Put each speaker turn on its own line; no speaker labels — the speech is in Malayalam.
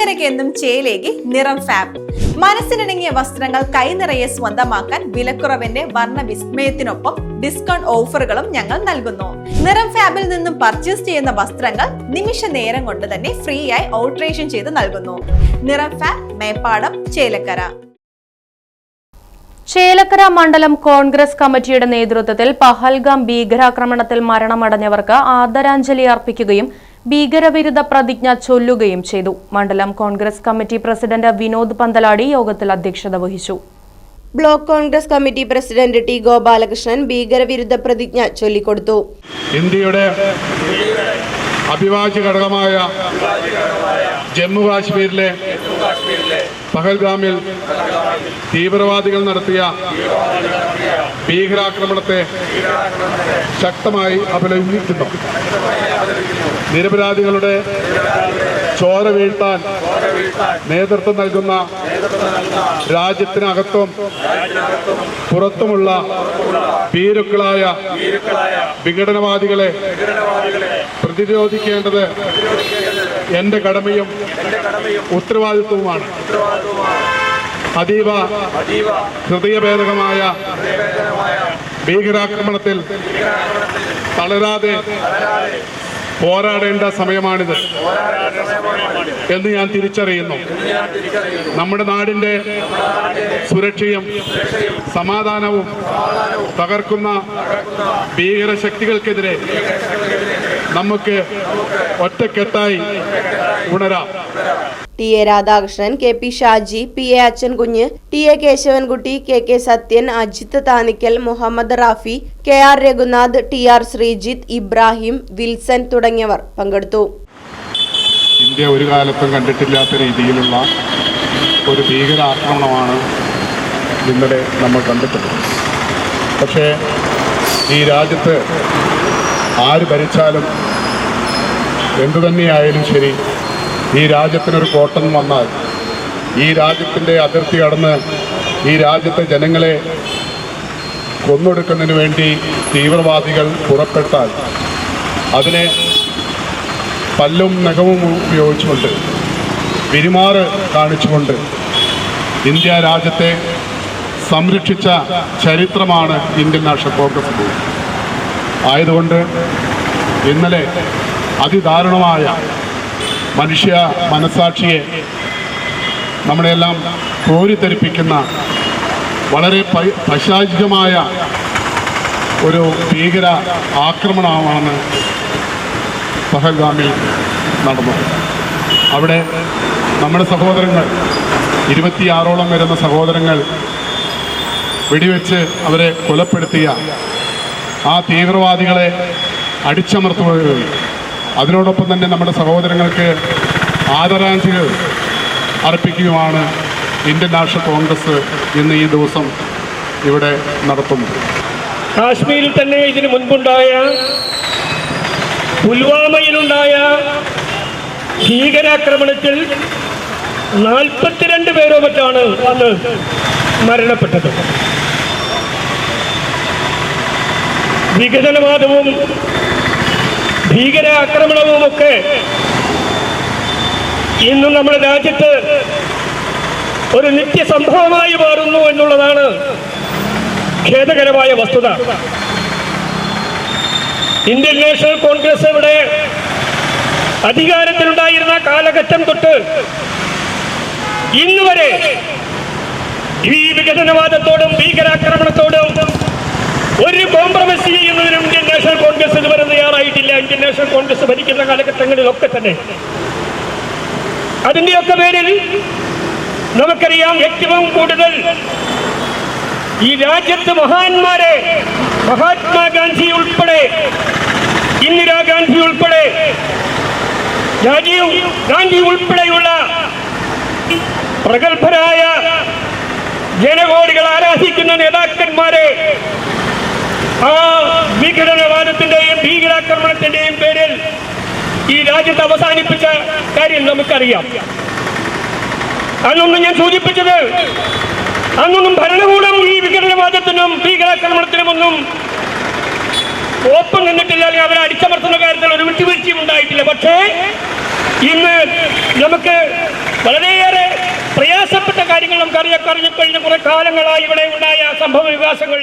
ചേലക്കരയ്ക്ക് എന്നും ചേലേക്ക് നിറം ഫാബ് മനസ്സിനിണങ്ങിയ വസ്ത്രങ്ങൾ കൈനിറയെ സ്വന്തമാക്കാൻ വിലക്കുറവിന്റെ വർണ വിസ്മയത്തിനൊപ്പം ഡിസ്കൗണ്ട് ഓഫറുകളും ഞങ്ങൾ നൽകുന്നു. നിറം ഫാബിൽ നിന്നും പർച്ചേസ് ചെയ്യുന്ന വസ്ത്രങ്ങൾ നിമിഷ നേരം കൊണ്ട് തന്നെ ഫ്രീ ആയി ഓൾട്രേഷൻ ചെയ്ത് നൽകുന്നു. നിറം ഫാബ് മേപ്പാടം ചേലക്കര.
ചേലക്കര മണ്ഡലം കോൺഗ്രസ് കമ്മിറ്റിയുടെ നേതൃത്വത്തിൽ പഹൽഗാം ഭീകരാക്രമണത്തിൽ മരണമടഞ്ഞവർക്ക് ആദരാഞ്ജലി അർപ്പിക്കുകയും ഭീകരവിരുദ്ധ പ്രതിജ്ഞ ചൊല്ലുകയും ചെയ്തു. മണ്ഡലം കോൺഗ്രസ് കമ്മിറ്റി പ്രസിഡന്റ് വിനോദ് പന്തലാടി യോഗത്തിൽ അധ്യക്ഷത വഹിച്ചു.
Block Congress committee president T Gopalakrishnan ഭീകരവിരുദ്ധ പ്രതിജ്ഞ ചൊല്ലിക്കൊടുത്തു.
ഇന്ത്യയുടെ അഭിവാജ്യ ഘടകമായ ജമ്മു കാശ്മീരിലെ പഹൽഗാമിൽ തീവ്രവാദികൾ നടത്തിയ ഭീകരാക്രമണത്തെ ശക്തമായി അപലപിക്കുന്നു നിരപരാധികളുടെ ചോര വീഴ്ത്താൻ നേതൃത്വം നൽകുന്ന രാജ്യത്തിനകത്തും പുറത്തുമുള്ള ഭീരുക്കളായ വിഘടനവാദികളെ പ്രതിരോധിക്കേണ്ടത് എന്റെ കടമയും ഉത്തരവാദിത്വവുമാണ്. അതീവ ഹൃദയഭേദകമായ ഭീകരാക്രമണത്തിൽ തളരാതെ പോരാടേണ്ട സമയമാണിത് എന്ന് ഞാൻ തിരിച്ചറിയുന്നു. നമ്മുടെ നാടിന്റെ സുരക്ഷയും സമാധാനവും തകർക്കുന്ന ഭീകര ശക്തികൾക്കെതിരെ നമുക്ക് ഒറ്റക്കെട്ടായി ഉണരാം.
T A Radhakrishnan K P Shaji P A Achankunju T A Kesavankutty K K Sathyan Ajith Thanikkal Muhammad Rafi K R Raghunath T R Sreejith Ibrahim Wilson തുടങ്ങിയവർ പങ്കെടുത്തു.
ഇന്ത്യ ഒരു കാലത്തും കണ്ടിട്ടില്ലാത്ത രീതിയിലുള്ള ഒരു ഭീകരാക്രമണമാണ് ഇന്നലെ നമ്മൾ കണ്ടിട്ടുള്ളത്. പക്ഷേ ഈ രാജ്യത്ത് ആര് ഭരിച്ചാലും എന്തു തന്നെയായാലും ശരി ഈ രാജ്യത്തിനൊരു കോട്ടം വന്നാൽ ഈ രാജ്യത്തിന്റെ അതിർത്തി കടന്ന് ഈ രാജ്യത്തെ ജനങ്ങളെ കൊന്നൊടുക്കുന്നതിന് വേണ്ടി തീവ്രവാദികൾ പുറപ്പെട്ടാൽ അതിനെ പല്ലും നഖവും ഉപയോഗിച്ചുകൊണ്ട് പെരുമാറ് കാണിച്ചുകൊണ്ട് ഇന്ത്യ രാജ്യത്തെ സംരക്ഷിച്ച ചരിത്രമാണ് ഇന്ത്യൻ നാഷണൽ കോൺഗ്രസ് ആയതുകൊണ്ട് ഇന്നലെ അതിദാരുണമായ മനുഷ്യ മനസാക്ഷിയെ നമ്മളെല്ലാം കോരിത്തെറിപ്പിക്കുന്ന വളരെ പൈശാചികമായ ഒരു ഭീകര ആക്രമണമാണ് പഹൽഗാമിൽ നടന്നത്. അവിടെ നമ്മുടെ സഹോദരങ്ങൾ ഇരുപത്തിയാറോളം വരുന്ന സഹോദരങ്ങൾ വെടിവെച്ച് അവരെ കൊലപ്പെടുത്തിയ ആ തീവ്രവാദികളെ അടിച്ചമർത്തുകയും അതിനോടൊപ്പം തന്നെ നമ്മുടെ സഹോദരങ്ങൾക്ക് ആദരാഞ്ജലികൾ അർപ്പിക്കുകയുമാണ് ഇന്ത്യൻ നാഷണൽ കോൺഗ്രസ് ഇന്ന് ഈ ദിവസം ഇവിടെ നടത്തുന്നത്.
കാശ്മീരിൽ തന്നെ ഇതിനു മുൻപുണ്ടായ പുൽവാമയിലുണ്ടായ ഭീകരാക്രമണത്തിൽ നാൽപ്പത്തിരണ്ട് പേരോ മറ്റാണ് അന്ന് മരണപ്പെട്ടത്. വികസനവാദവും ഭീകരാക്രമണവുമൊക്കെ ഇന്ന് നമ്മുടെ രാജ്യത്ത് ഒരു നിത്യസംഭവമായി മാറുന്നു എന്നുള്ളതാണ് ഖേദകരമായ വസ്തുത. ഇന്ത്യൻ നാഷണൽ കോൺഗ്രസ് ഇവിടെ അധികാരത്തിലുണ്ടായിരുന്ന കാലഘട്ടം തൊട്ട് ഇന്ന് വരെ ഈ വികസനവാദത്തോടും ഭീകരാക്രമണത്തോടും ഒരു കോംപ്രമൈസ് ചെയ്യുന്നതിനും Indian National Congress Indian National Congress ഭരിക്കുന്ന കാലഘട്ടങ്ങളിലൊക്കെ തന്നെ. അതിന്റെയൊക്കെ പേരിൽ നമുക്കറിയാം ഏറ്റവും കൂടുതൽ ഈ രാജ്യത്ത് മഹാന്മാരെ മഹാത്മാഗാന്ധി ഉൾപ്പെടെ ഇന്ദിരാഗാന്ധി ഉൾപ്പെടെ രാജീവ് ഗാന്ധി ഉൾപ്പെടെയുള്ള പ്രഗത്ഭരായ ജനകോടികൾ ആരാധിക്കുന്ന നേതാക്കന്മാരെ ആ വിഘടനവാദത്തിന്റെയും ഭീകരാക്രമണത്തിന്റെയും പേരിൽ ഈ രാജ്യത്ത് അവസാനിപ്പിച്ച കാര്യം നമുക്കറിയാം. അന്നൊന്നും ഞാൻ സൂചിപ്പിച്ചത് അന്നൊന്നും ഭരണകൂടം ഈ വിഘടനവാദത്തിനും ഭീകരാക്രമണത്തിനും ഒന്നും ഒപ്പം നിന്നിട്ടില്ല. അല്ലെങ്കിൽ അവരെ അടിച്ചമർത്തുന്ന കാര്യത്തിൽ ഒരു വിട്ടുവീഴ്ചയും ഉണ്ടായിട്ടില്ല. പക്ഷേ ഇന്ന് നമുക്ക് വളരെയേറെ പ്രയാസപ്പെട്ട കാര്യങ്ങൾ നമുക്കറിയാൻ കഴിഞ്ഞ കഴിഞ്ഞ കുറെ കാലങ്ങളായി ഇവിടെ ഉണ്ടായ സംഭവ വികാസങ്ങൾ